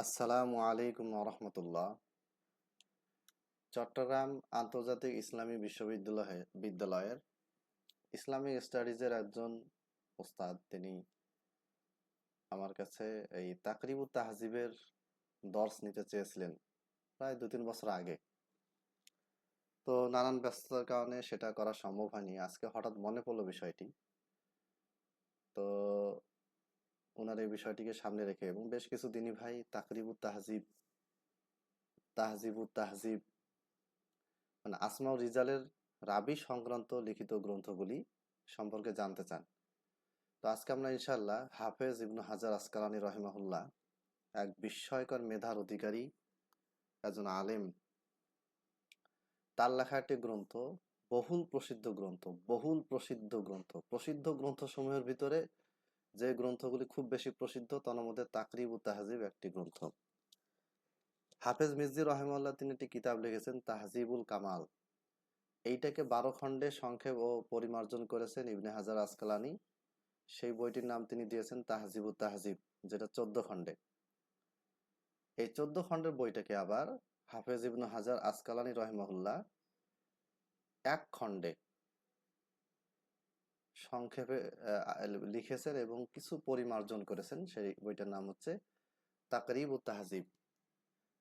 আসসালামু আলাইকুম রহমতুল্লাহ চট্টগ্রাম আন্তর্জাতিক ইসলামী বিশ্ববিদ্যালয়ে, বিদ্যালয়ের ইসলামিক স্টাডিজের একজন ওস্তাদ, তিনি আমার কাছে এই তাকরিবুত তাহজিবের দর্শ নিতে চেয়েছিলেন প্রায় দু তিন বছর আগে। তো নানান ব্যস্ততার কারণে সেটা করা সম্ভব হয়নি। আজকে হঠাৎ মনে পড়ল বিষয়টি। তো ওনার এই বিষয়টিকে সামনে রেখে এবং বেশ কিছু দিনই ভাই তাকরিবুত তাহজিব, তাহজিবুত তাহজিব মানে আসমাউ রিজালের রাবি সংক্রান্ত লিখিত গ্রন্থগুলি সম্পর্কে জানতে চান। তো আজকে আমরা ইনশাল্লাহ হাফেজ ইবনু হাজার আসকালানি রহিমাহুল্লাহ এক বিস্ময়কর মেধার অধিকারী, একজন আলেম। তার লেখা একটি গ্রন্থ বহুল প্রসিদ্ধ গ্রন্থ, বহুল প্রসিদ্ধ গ্রন্থ। প্রসিদ্ধ গ্রন্থসমূহের ভিতরে যে গ্রন্থগুলি খুব বেশি প্রসিদ্ধ, তার মধ্যে তাকরিব তাহজিব একটি গ্রন্থ। হাফেজ মির্জি রহমাল্লাহ তিনি একটি কিতাব লিখেছেন, তাহজিবুল কামাল। এইটাকে বারো খণ্ডে সংক্ষেপ ও পরিমার্জন করেছেন ইবনে হাজার আসকালানি। সেই বইটির নাম তিনি দিয়েছেন তাহজিবুল তাহজিব, যেটা চোদ্দ খণ্ডে। এই চোদ্দ খণ্ডের বইটাকে আবার হাফেজ ইবনু হাজার আসকালানি রহমাহুল্লাহ এক খণ্ডে সংক্ষেপে লিখেছেন এবং কিছু পরিমার্জন করেছেন। সেই বইটার নাম হচ্ছে তাকরিব ও তাহজিব।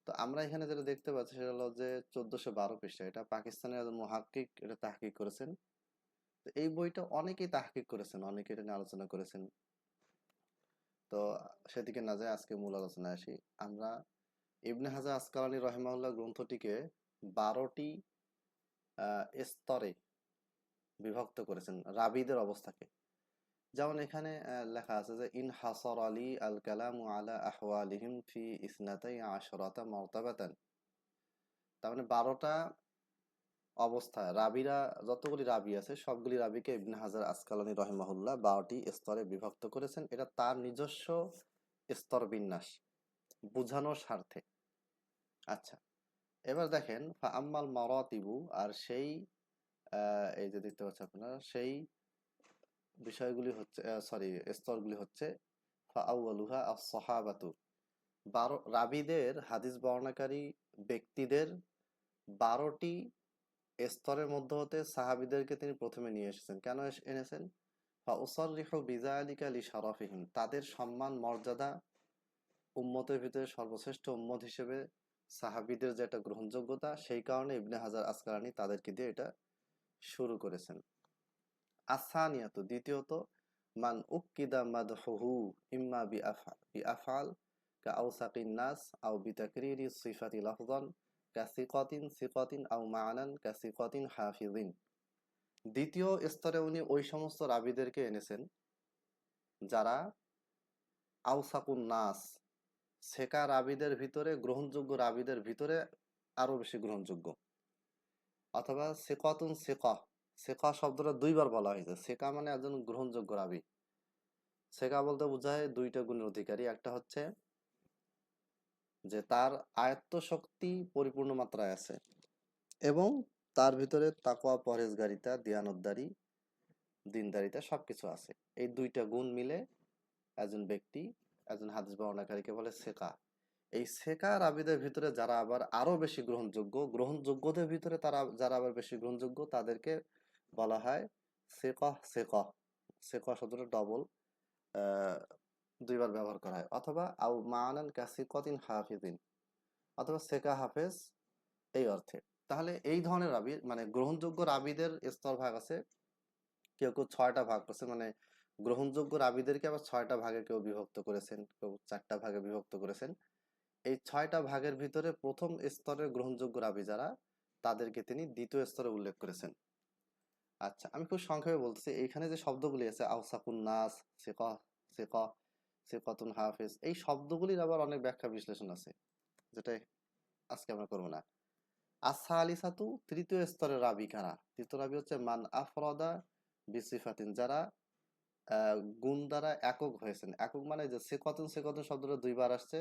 তো আমরা এখানে যেটা দেখতে পাচ্ছি সেটা হলো যে চোদ্দশো বারো পৃষ্ঠা। এটা পাকিস্তানের একজন এটা তাহকিক করেছেন। তো এই বইটা অনেকেই তাহকিক করেছেন অনেকে এটা নিয়ে আলোচনা করেছেন। তো সেদিকে না যায় আজকে মূল আলোচনায় আসি। আমরা ইবনে হাজা আসকালানি রহমাউল্লাহ গ্রন্থটিকে বারোটি স্তরে বিভক্ত করেছেন রাবিদের অবস্থাকে। যেমন এখানে লেখা আছে যে, ইন হাসর আলী আল কালাম আলা আহওয়ালিহিম ফি ইসনাতাই আশরাতা মর্তাবাতান। তার মানে বারোটা অবস্থা, রাবিরা, যতগুলি রাবি আছে, সবগুলি রাবিকে ইবনে হাজার আসকালানি রহিমাহুল্লাহ বারোটি স্তরে বিভক্ত করেছেন। এটা তার নিজস্ব স্তর বিন্যাস, বুঝানোর স্বার্থে। আচ্ছা এবার দেখেন, ফা আম্মাল মারাতিবু, আর সেই এই যে দেখতে পাচ্ছেন আপনারা, সেই বিষয়গুলি হচ্ছে সরি স্তরগুলি হচ্ছে আস-সাহাবাতু। বারো, রাবিদের হাদিস বর্ণনাকারী ব্যক্তিদের বারোটি স্তরের মধ্যে হতে সাহাবিদেরকে তিনি প্রথমে নিয়ে এসেছেন। কেন এনেছেন? তাদের সম্মান, মর্যাদা উম্মতের ভিতরে সর্বশ্রেষ্ঠ উম্মত হিসেবে সাহাবিদের যে একটা গ্রহণযোগ্যতা, সেই কারণে ইবনে হাজার আসকালানি তাদেরকে দিয়ে এটা শুরু করেছেন। আসানিয়াত, দ্বিতীয়ত, মান উক্কিদা মাদহুহু ইম্মা বি আফা, বি আফাল কা আউসাকিন নাস আও বি তাকরিরি সিফাতি লাফযান কা সিকাতিন সিকাতিন আও মানান কা সিকাতিন হাফিজিন দ্বিতীয় স্তরে উনি ওই সমস্ত রাবিদেরকে এনেছেন যারা আউসাকুন নাস, সেকা রাবিদের ভিতরে, গ্রহণযোগ্য রাবিদের ভিতরে আরও বেশি গ্রহণযোগ্য। অথবা সেকাতুন সেকা। সেকা শব্দটা দুইবার বলা হয়েছে। সেকা মানে একজন গ্রহণযোগ্য রাবি। সেকা বলতে বোঝায় দুইটা গুণের অধিকারী। একটা হচ্ছে যে তার আয়ত্ত শক্তি পরিপূর্ণ মাত্রায় আছে এবং তার ভিতরে তাকওয়া, পরহেজগারিতা দিয়ানতদারি দিনদারিতা সবকিছু আছে। এই দুইটা গুণ মিলে একজন ব্যক্তি, একজন হাদিস বর্ণনাকারীকে বলে সেকা। এই সেকা রাবিদের ভিতরে যারা আবার আরও বেশি গ্রহণযোগ্য, গ্রহণযোগ্যদের ভিতরে তারা যারা আবার বেশি গ্রহণযোগ্য তাদেরকে বলা হয় সেকহ সেকহ সেকহ শব্দটা ডবল দুইবার ব্যবহার করা হয়। অথবা আউ মা মানান কাসিকতিন হাফিজিন। অথবা সেকা হাফেজ এই অর্থে। তাহলে এই ধরনের রাবি মানে গ্রহণযোগ্য রাবিদের স্তর ভাগ আছে, কেউ কেউ ছয়টা ভাগ করছে মানে গ্রহণযোগ্য রাবিদেরকে আবার ছয়টা ভাগে কেউ বিভক্ত করেছেন, কেউ চারটা ভাগে বিভক্ত করেছেন। এই ছয়টা ভাগের ভিতরে প্রথম স্তরের গ্রহণযোগ্য রাবি যারা, তাদেরকে তিনি দ্বিতীয় স্তরে উল্লেখ করেছেন। আচ্ছা আমি খুব সংক্ষেপে বলতেছি, এইখানে যে শব্দগুলি আছে আউসাকুন নাস সেক সেক সেকতুন হাফেজ, এই শব্দগুলির আবার অনেক ব্যাখ্যা বিশ্লেষণ আছে, যেটা আজকে আমরা করব না। আসা আলিসাতু তৃতীয় স্তরের রাবি কারা? তৃতীয় রাবি হচ্ছে মান আফরদা বিসিফাতিন, যারা গুণ দ্বারা একক হয়েছেন। একক মানে যে সেকতুন সেকতুন শব্দটা দুইবার আসছে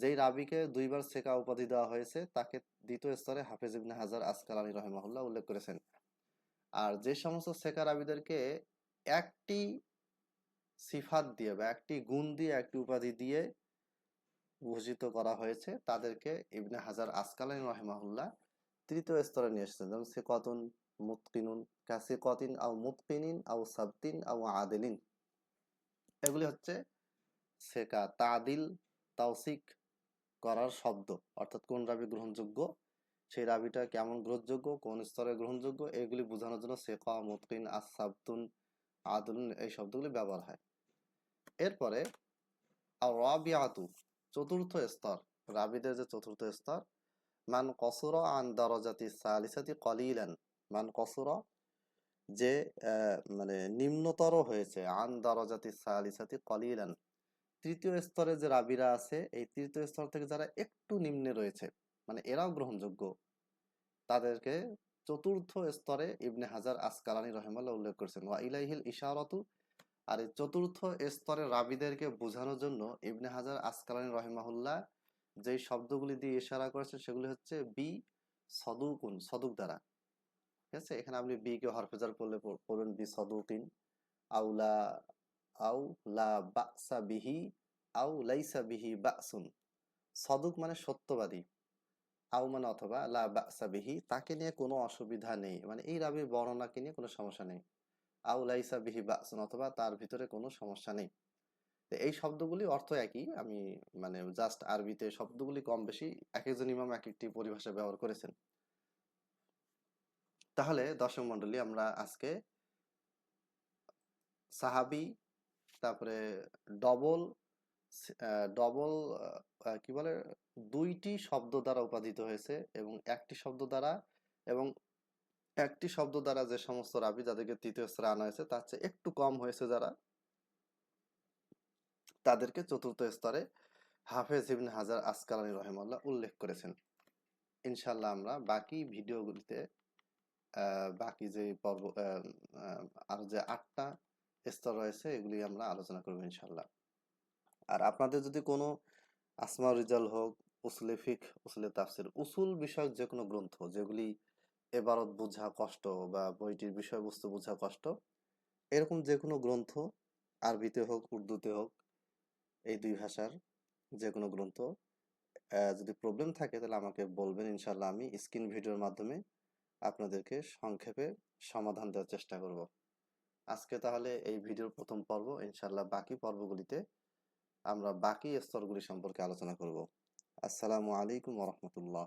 যেই রাবিকে দুইবার সেকা উপাধি দেওয়া হয়েছে, তাকে দ্বিতীয় স্তরে হাফেজ ইবনে হাজার আসকালানি রহমাহুল্লাহ উল্লেখ করেছেন। আর যে সমস্ত সেকা রাবিদেরকে একটি সিফাত দিয়ে বা একটি গুণ দিয়ে, একটি উপাধি দিয়ে ভূষিত করা হয়েছে, তাদেরকে ইবনে হাজার আসকালানি রহিমাহুল্লাহ তৃতীয় স্তরে নিয়ে এসেছেন। যেমন সে সিকতুন মুতকিনুন, কাসিকতিন আও মুতকিনিন আও সাবতিন আও আদিলিন। এগুলি হচ্ছে সেকা, তাদিল, তাওসিক করার শব্দ, অর্থাৎ কোন রাবি গ্রহণযোগ্য, সেই রাবিটা কেমন গ্রহণযোগ্য, কোন স্তরে গ্রহণযোগ্য, এগুলি বোঝানোর জন্য সেকা, মুতকিন, আসাবতুন, আদুলুন এই শব্দগুলি ব্যবহার হয়। এরপরে আর রাবিআতু চতুর্থ স্তর, রাবিদের যে চতুর্থ স্তর, মান কসুর আন দরজাতি সালিসাতি কলিলান, মান কসুর যে মানে নিম্নতর হয়েছে, আন দরজাতি সালিসাতি কলিলান তৃতীয় স্তরে যে রাবিরা আছে, এই তৃতীয় স্তর থেকে যারা একটু নিম্নে রয়েছে মানে এরাও গ্রহণযোগ্য। তাদেরকে চতুর্থ স্তরে ইবনে হাজার আসকালানি রহমাল্লাহ উল্লেখ করেছেন, ওয়া ইলাইহিল ইশারাতু আর এই চতুর্থ স্তরের রাবিদেরকে বোঝানোর জন্য ইবনে হাজার আসকালানি রহিমাহুল্লাহ যেই শব্দগুলি দিয়ে ইশারা করেছেন, সেগুলি হচ্ছে বি, সদুকুন, সদুক দ্বারা। ঠিক আছে? এখানে আপনি বি কে হরফেজার পড়লে পড়বেন, বি সদুকিন, আউলা আউ লা বাসা বিহি আউ লাইসা বিহি বাসুন। সদুক মানে সত্যবাদী। আউ মানে অথবা লা বাসা বিহি, তাকে নিয়ে কোনো অসুবিধা নেই। মানে এই রাবির বর্ণনাকে নিয়ে কোনো সমস্যা নেই। আউ লাইসা বিহি বাসুন, অথবা তার ভিতরে কোনো সমস্যা নেই। এই শব্দগুলি অর্থ একই। আমি মানে জাস্ট আরবিতে শব্দগুলি কম বেশি এক একজন ইমাম এক একটি পরিভাষা ব্যবহার করেছেন। তাহলে দশম মন্ডলী আমরা আজকে সাহাবি তারপরে ডবল ডবল কি বলে দুইটি শব্দ দ্বারা উপাদিত হয়েছে এবং একটি শব্দ দ্বারা এবং একটি শব্দ দ্বারা যে সমস্ত রাবি যাদেরকে তৃতীয় স্তরে আনা হয়েছে তার চেয়ে একটু কম হয়েছে যারা তাদেরকে চতুর্থ স্তরে হাফেজ ইবনে হাজার আসকালানি রহিমাল্লাহ উল্লেখ করেছেন। ইনশাল্লাহ আমরা বাকি ভিডিওগুলিতে বাকি যে পর্ব আহ, যে আটটা স্তর রয়েছে এগুলি আমরা আলোচনা করব ইনশাল্লাহ আর আপনাদের যদি কোনো আসমা রিজাল হোক, উসুলে ফিক, উসুলে তাফসির, উসুল বিষয়ক যে কোনো গ্রন্থ, যেগুলি এবারত বোঝা কষ্ট বা বইটির বিষয়বস্তু বোঝা কষ্ট, এরকম যে কোনো গ্রন্থ, আরবিতে হোক, উর্দুতে হোক, এই দুই ভাষার যে কোনো গ্রন্থ যদি প্রবলেম থাকে তাহলে আমাকে বলবেন ইনশাল্লাহ আমি স্ক্রিন ভিডিওর মাধ্যমে আপনাদেরকে সংক্ষেপে সমাধান দেওয়ার চেষ্টা করব। আজকে তাহলে এই ভিডিওর প্রথম পর্ব ইনশাল্লাহ বাকি পর্বগুলিতে আমরা বাকি স্তরগুলি সম্পর্কে আলোচনা করব। আসসালামু আলাইকুম রহমতুল্লাহ।